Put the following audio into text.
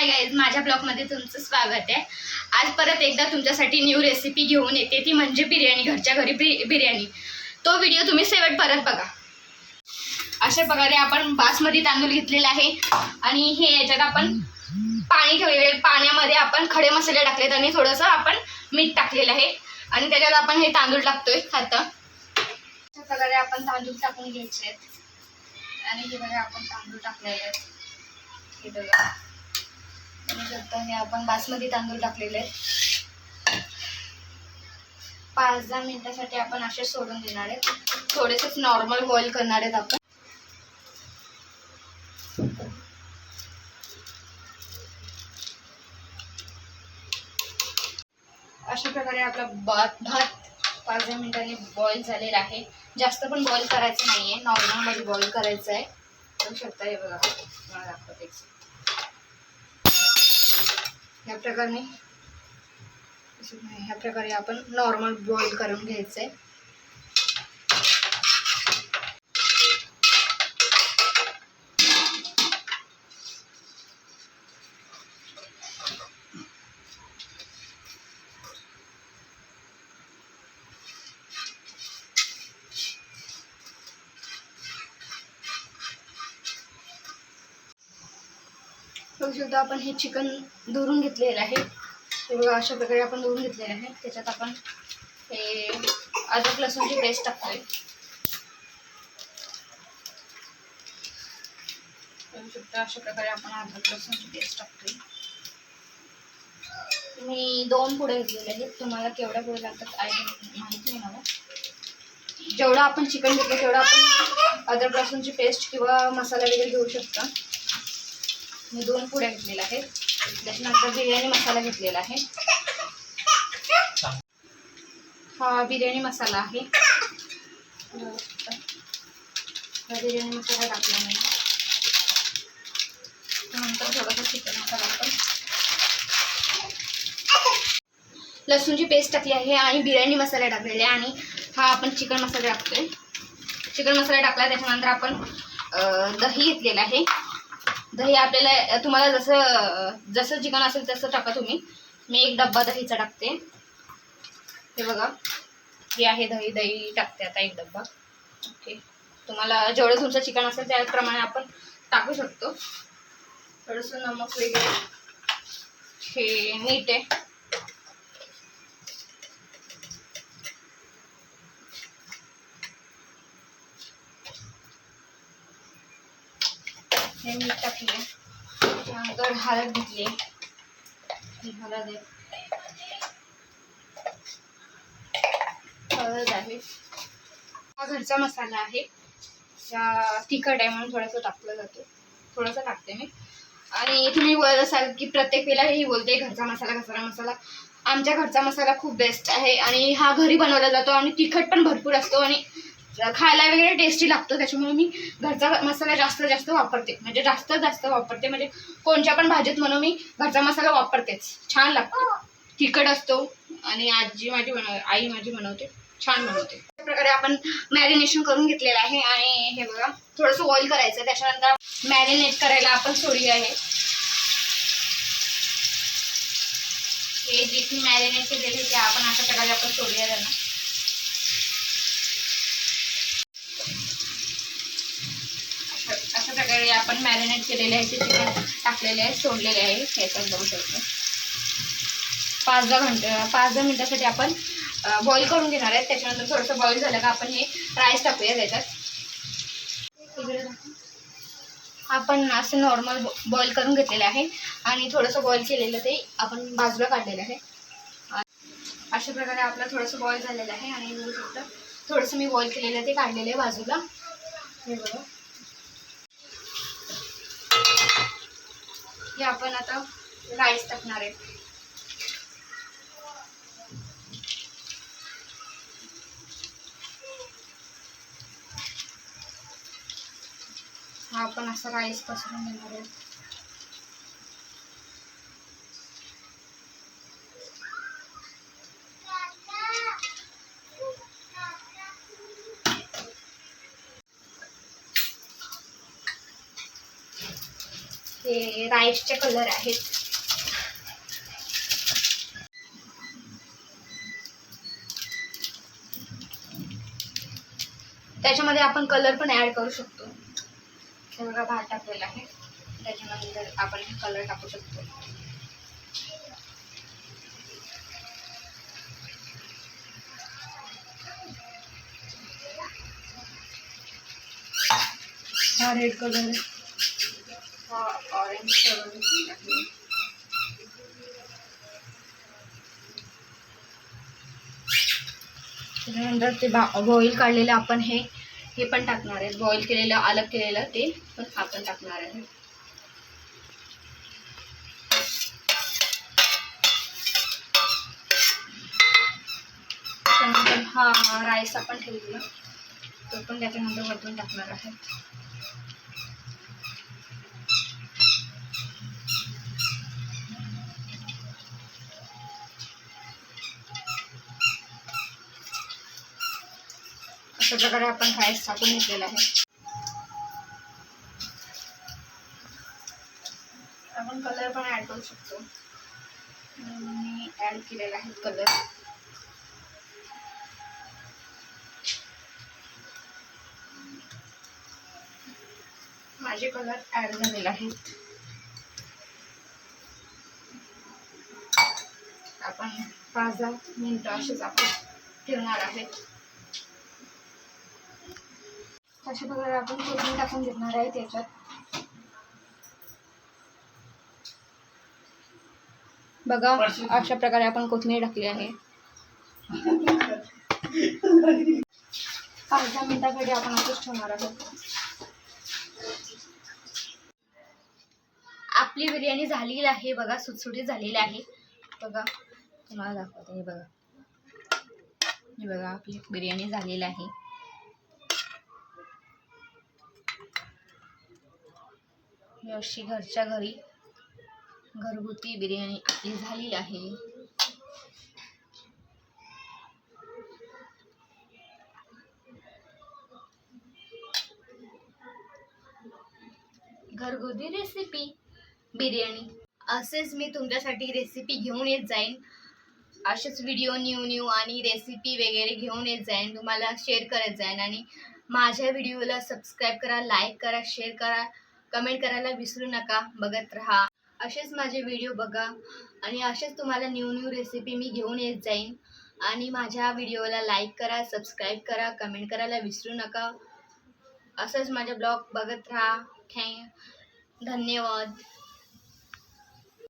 Hi guys माझ्या ब्लॉगमध्ये तुमचं स्वागत आहे. आज परत एकदा तुमच्यासाठी न्यू रेसिपी घेऊन येते ती म्हणजे बिर्याणी घरच्या घरी बिर्याणी. तो व्हिडिओ तुम्ही शेवट परत बघा. अशा प्रकारे आपण बासमती तांदूळ घेतलेला आहे आणि हे याच्यात आपण पाणी ठेवलेले पाण्यामध्ये आपण खडे मसाले टाकलेत आणि थोडंसं आपण मीठ टाकलेलं आहे. आणि त्याच्यात आपण हे तांदूळ टाकतोय आता अशा प्रकारे आपण तांदूळ टाकून घ्यायचे आहेत. आणि हे बघा आपण तांदूळ टाकलेले आहेत. हे बघा. शकता हे आपण बासमती तांदूळ टाकलेले आहेत. पाच दहा मिनिटासाठी आपण असे सोडून देणार आहेत. थोडेसेच नॉर्मल बॉईल करणार आहेत आपण. अशा प्रकारे आपला भात भात पाच दहा मिनिटांनी बॉईल झालेला आहे. जास्त पण बॉईल करायचं नाही आहे नॉर्मलमध्ये बॉईल करायचं आहे बघू शकता हे बघा. दाखवते. ह्या प्रकारे ह्या प्रकारे आपण नॉर्मल बॉईल करून घ्यायचं आहे सुद्धा आपण हे चिकन दुरून घेतलेलं आहे. हे बघा अशा प्रकारे आपण दुरून घेतलेलं आहे. त्याच्यात आपण हे अदरक लसूणची पेस्ट टाकतोय. बघू अशा प्रकारे आपण अदरक लसूणची पेस्ट टाकतोय. मी दोन पुढे घेतलेले आहेत. तुम्हाला केवढ्या पुढे लागतात आयडिया माहिती नाही मला. जेवढं आपण चिकन घेतलं तेवढं आपण अदरक लसूणची पेस्ट किंवा मसाला वगैरे घेऊ शकता. मी दोन पुड्या घेतलेल्या आहेत. त्याच्यानंतर बिर्याणी मसाला घेतलेला आहे. हा बिर्याणी मसाला आहे. हा बिर्याणी मसाला टाकला नाही नंतर थोडासा चिकन मसाला आपण लसूणची पेस्ट टाकली आहे आणि बिर्याणी मसाला टाकलेले आहे. आणि हा आपण चिकन मसाला टाकतोय. चिकन मसाला टाकला त्याच्यानंतर आपण दही घेतलेलं आहे. दही आपल्याला तुम्हाला जसं जसं चिकन असेल तसं टाका तुम्ही. मी एक डब्बा दहीचा टाकते. हे बघा. हे आहे दही दही टाकते आता एक डब्बा. ओके. तुम्हाला जेवढं तुमचं चिकन असेल त्याप्रमाणे आपण टाकू शकतो. थोडंसं नमक वगैरे. हे मीठ आहे. हे मीठ टाकले. त्यानंतर हळद घेतली. हळद हळद आहे. हा घरचा मसाला आहे. तिखट आहे म्हणून थोडंसं टाकलं जातो. थोडंसं टाकते मी. आणि तुम्ही बोलत असाल की प्रत्येक वेळेला हे बोलते घरचा मसाला घरचा मसाला. आमच्या घरचा मसाला खूप बेस्ट आहे. आणि हा घरी बनवला जातो आणि तिखट पण भरपूर असतो आणि खायला वगैरे टेस्टी लागतो त्याच्यामुळे मी घरचा मसाला जास्त जास्त वापरते. म्हणजे जास्त जास्त वापरते. म्हणजे कोणत्या पण भाजीत म्हणून मी घरचा मसाला वापरतेच. छान लागतो. तिखट असतो आणि आजी माझी बनव आई माझी बनवते. छान बनवते. अशा प्रकारे आपण मॅरिनेशन करून घेतलेलं आहे. आणि हे बघा थोडंसं ऑइल करायचं. त्याच्यानंतर मॅरिनेट करायला आपण सोडी आहे. हे जे की मॅरिनेट केलेली ते आपण अशा प्रकारे आपण सोडूया त्यांना अशा अशा प्रकारे आपण मॅरिनेट केलेले आहे ते चिकन टाकलेले आहे सोडलेले आहे ह्याच्यात बघू शकतो. पाच दहा घंट पाच दहा मिनिटासाठी आपण बॉईल करून घेणार आहे. त्याच्यानंतर थोडंसं बॉईल झालं का आपण हे राईस टाकूया त्याच्यात. आपण असं नॉर्मल बॉईल करून घेतलेलं आहे. आणि थोडंसं बॉईल केलेलं ते आपण बाजूला काढलेलं आहे. अशा प्रकारे आपलं थोडंसं बॉईल झालेलं आहे. आणि बघू शकता थोडंसं मी बॉईल केलेलं ते काढलेलं आहे बाजूला. हे बघा. हे आपण आता राईस टाकणार आहे हा आपण असा राईस पसरून घेणार आहे हे राईसचे कलर आहेत. त्याच्यामध्ये आपण कलर पण ऍड करू शकतो. हे बघा भात टाकलेला आहे. त्याच्यानंतर आपण कलर टाकू शकतो. हा रेड कलर हा ऑरेंज कलर आहे त्याच्यानंतर ते बा बॉईल काढलेलं आपण हे हे पण टाकणार आहे. बॉईल केलेलं अलग केलेलं ते पण आपण टाकणार आहे. त्यानंतर हा राईस आपण ठेवलेला. तो पण त्याच्यानंतर वरतून टाकणार आहे. अशा प्रकारे आपण राईस टाकून घेतलेला आहे. आपण कलर पण ऍड करू शकतो. मी ऍड केलेला आहे कलर. माझे कलर ऍड झालेले आहेत. आपण पाच दहा मिनटं असेच आपण ठेवणार आहेत. अशा प्रकारे आपण कोथिंबीर टाकून घेणार आहे त्याच्यात. बघा अशा प्रकारे आपण कोथिंबीर टाकली आहे. पाच दहा मिनिटासाठी आपण असंच ठेवणार आहोत. आपली बिर्याणी झालेली आहे बघा सुटसुटीत झालेली आहे. बघा तुम्हाला दाखवते हे बघा. हे बघा आपली बिर्याणी झालेली आहे. ही अशी घरच्या घरी घरगुती बिर्याणी आपली झाली आहे. घरगुती रेसिपी बिर्याणी. असेच मी तुमच्यासाठी रेसिपी घेऊन येत जाईन. असेच व्हिडिओ न्यू न्यू आणि रेसिपी वगैरे घेऊन येत जाईन. तुम्हाला शेअर करत जाईन आणि माझ्या व्हिडिओला सबस्क्राईब करा लाईक करा शेअर करा. कमेंट करायला विसरू नका बघत राहा. असेच माझे व्हिडिओ बघा आणि असेच तुम्हाला न्यू न्यू रेसिपी मी घेऊन येत जाईन. आणि माझ्या व्हिडिओला लाईक करा सबस्क्राईब करा कमेंट करायला विसरू नका. असंच माझ्या ब्लॉग बघत राहा. थँक धन्यवाद.